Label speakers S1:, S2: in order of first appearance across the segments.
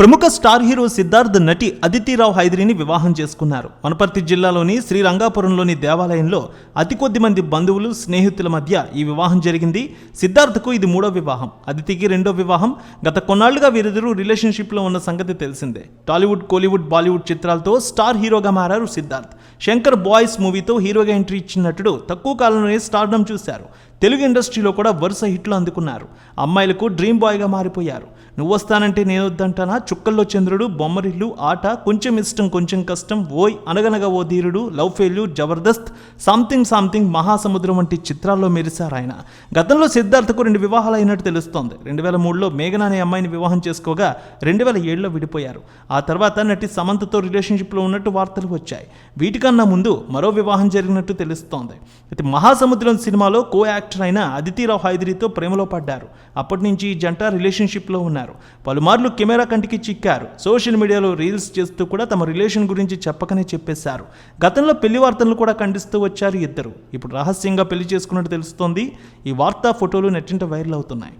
S1: ప్రముఖ star hero Siddharth నటి అదితిరావు హైదరిని వివాహం చేసుకున్నారు. వనపర్తి జిల్లాలోని శ్రీరంగాపురంలోని దేవాలయంలో అతి కొద్ది మంది బంధువులు స్నేహితుల మధ్య ఈ వివాహం జరిగింది. సిద్ధార్థ్కు ఇది మూడో వివాహం. అదితికి రెండో వివాహం. గత కొన్నాళ్ళుగా వీరిద్దరూ రిలేషన్షిప్లో ఉన్న సంగతి తెలిసిందే. టాలీవుడ్ కోలీవుడ్ బాలీవుడ్ చిత్రాలతో స్టార్ హీరోగా మారారు సిద్ధార్థ్. శంకర్ బాయ్స్ మూవీతో హీరోగా ఎంట్రీ ఇచ్చిన నటుడు తక్కువ కాలంలోనే స్టార్డమ్ చూశారు. తెలుగు ఇండస్ట్రీలో కూడా వరుస హిట్లు అందుకున్నారు. అమ్మాయిలకు డ్రీమ్ బాయ్గా మారిపోయారు. నువ్వు వస్తానంటే నేను వద్దంటానా చుక్కల్లో చంద్రుడు బొమ్మరిల్లు ఆట కొంచెం ఇష్టం కొంచెం కష్టం Oye Anaganaga O Dheerudu Love Failure Jabardasth Something Something Mahasamudram వంటి చిత్రాల్లో మెరిశారు ఆయన. గతంలో సిద్ధార్థకు రెండు వివాహాలు అయినట్టు తెలుస్తోంది. రెండు వేల మూడులో మేఘన అనే అమ్మాయిని వివాహం చేసుకోగా రెండు వేల ఏడులో విడిపోయారు. ఆ తర్వాత నటి సమంతతో రిలేషన్షిప్లో ఉన్నట్టు వార్తలు వచ్చాయి. వీటికన్నా ముందు మరో వివాహం జరిగినట్టు తెలుస్తోంది. అయితే మహాసముద్రం సినిమాలో కో యాక్ట్ యాక్టర్ అయిన అదితిరావు హైదరితో ప్రేమలో పడ్డారు. అప్పటి నుంచి ఈ జంట రిలేషన్షిప్లో ఉన్నారు. పలుమార్లు కెమెరా కంటికి చిక్కారు. సోషల్ మీడియాలో రీల్స్ చేస్తూ కూడా తమ రిలేషన్ గురించి చెప్పకనే చెప్పేశారు. గతంలో పెళ్ళి వార్తలను కూడా ఖండిస్తూ వచ్చారు ఇద్దరు. ఇప్పుడు రహస్యంగా పెళ్ళి చేసుకున్నట్టు తెలుస్తోంది. ఈ వార్తా ఫోటోలు నెట్టింట వైరల్ అవుతున్నాయి.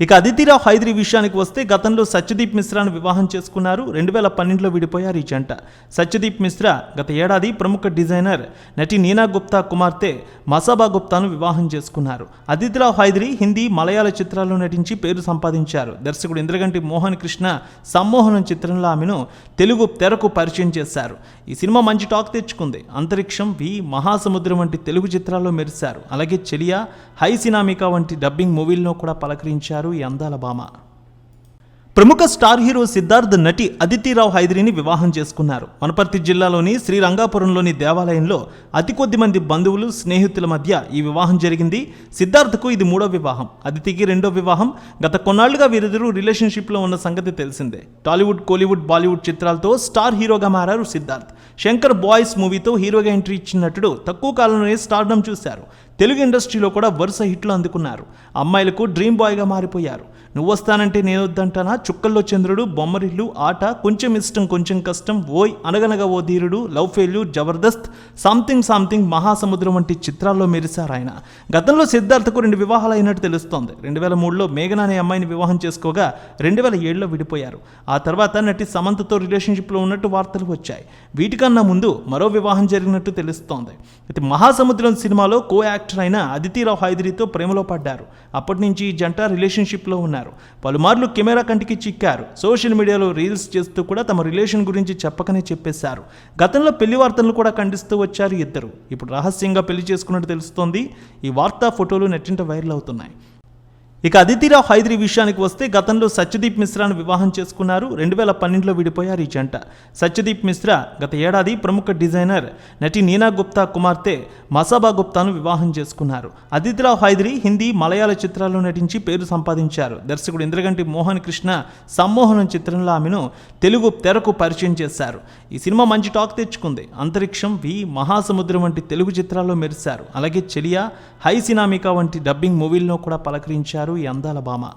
S1: ఇక అదితిరావు హైదరి విషయానికి వస్తే గతంలో సత్యదీప్ మిశ్రాను వివాహం చేసుకున్నారు. రెండు వేల పన్నెండులో విడిపోయారు ఈ జంట. సత్యదీప్ మిశ్రా గత ఏడాది ప్రముఖ డిజైనర్ నటి నీనా గుప్తా కుమార్తె మసాబా గుప్తాను వివాహం చేసుకున్నారు. అదితిరావు హైదరి హిందీ మలయాళ చిత్రాల్లో నటించి పేరు సంపాదించారు. దర్శకుడు ఇంద్రగంటి మోహన్ కృష్ణ సమ్మోహనం చిత్రంలో ఆమెను తెలుగు తెరకు పరిచయం చేశారు. ఈ సినిమా మంచి టాక్ తెచ్చుకుంది. అంతరిక్షం వి మహాసముద్రం వంటి తెలుగు చిత్రాల్లో మెరిశారు. అలాగే చెలియా హై సినామికా వంటి డబ్బింగ్ మూవీల్లో కూడా పలకరించారు. ఈ అందాల భామ. ప్రముఖ స్టార్ హీరో సిద్ధార్థ్ నటి అదితిరావు హైదరిని వివాహం చేసుకున్నారు. వనపర్తి జిల్లాలోని శ్రీరంగాపురంలోని దేవాలయంలో అతి కొద్ది మంది బంధువులు స్నేహితుల మధ్య ఈ వివాహం జరిగింది. సిద్ధార్థ్కు ఇది మూడో వివాహం. అదితికి రెండో వివాహం. గత కొన్నాళ్ళుగా వీరిద్దరూ రిలేషన్షిప్లో ఉన్న సంగతి తెలిసిందే. టాలీవుడ్ కోలీవుడ్ బాలీవుడ్ చిత్రాలతో స్టార్ హీరోగా మారారు సిద్ధార్థ్. శంకర్ బాయ్స్ మూవీతో హీరోగా ఎంట్రీ ఇచ్చిన నటుడు తక్కువ కాలంలోనే స్టార్డమ్ చూశారు. తెలుగు ఇండస్ట్రీలో కూడా వరుస హిట్లు అందుకున్నారు. అమ్మాయిలకు డ్రీమ్ బాయ్గా మారిపోయారు. నువ్వు వస్తానంటే నేను వద్దంటానా చుక్కల్లో చంద్రుడు బొమ్మరిల్లు ఆట కొంచెం ఇష్టం కొంచెం కష్టం Oye Anaganaga O Dheerudu Love Failure Jabardasth Something Something Mahasamudram వంటి చిత్రాల్లో మెరిశారు ఆయన. గతంలో సిద్ధార్థకు రెండు వివాహాలు అయినట్టు తెలుస్తోంది. రెండు వేల మూడులో మేఘన అనే అమ్మాయిని వివాహం చేసుకోగా రెండు వేల ఏడులో విడిపోయారు. ఆ తర్వాత నటి సమంతతో రిలేషన్షిప్లో ఉన్నట్టు వార్తలు వచ్చాయి. వీటికన్నా ముందు మరో వివాహం జరిగినట్టు తెలుస్తోంది. అయితే మహాసముద్రం సినిమాలో కో యాక్టర్ అయిన అదితిరావు హైదరితో ప్రేమలో పడ్డారు. అప్పటి నుంచి ఈ జంట రిలేషన్షిప్లో ఉన్నారు. పలుమార్లు కెమెరా కంటికి చిక్కారు. సోషల్ మీడియాలో రీల్స్ చేస్తూ కూడా తమ రిలేషన్ గురించి చెప్పకనే చెప్పేశారు. గతంలో పెళ్ళి వార్తలను కూడా ఖండిస్తూ వచ్చారు ఇద్దరు. ఇప్పుడు రహస్యంగా పెళ్ళి చేసుకున్నట్టు తెలుస్తోంది. ఈ వార్తా ఫోటోలు నెట్టింట వైరల్ అవుతున్నాయి. ఇక అదితిరావు హైదరి విషయానికి వస్తే గతంలో సత్యదీప్ మిశ్రాను వివాహం చేసుకున్నారు. రెండు వేల పన్నెండులో విడిపోయారు ఈ జంట. సత్యదీప్ మిశ్రా గత ఏడాది ప్రముఖ డిజైనర్ నటి నీనా గుప్తా కుమార్తె మసాబా గుప్తాను వివాహం చేసుకున్నారు. అదితిరావు హైదరి హిందీ మలయాళ చిత్రాల్లో నటించి పేరు సంపాదించారు. దర్శకుడు ఇంద్రగంటి మోహన్ కృష్ణ సమ్మోహనం చిత్రంలో ఆమెను తెలుగు తెరకు పరిచయం చేశారు. ఈ సినిమా మంచి టాక్ తెచ్చుకుంది. అంతరిక్షం వి మహాసముద్రం వంటి తెలుగు చిత్రాల్లో మెరిశారు. అలాగే చెలియా హై సినామికా వంటి డబ్బింగ్ మూవీల్లో కూడా పలకరించారు ఈ అందాల భామ.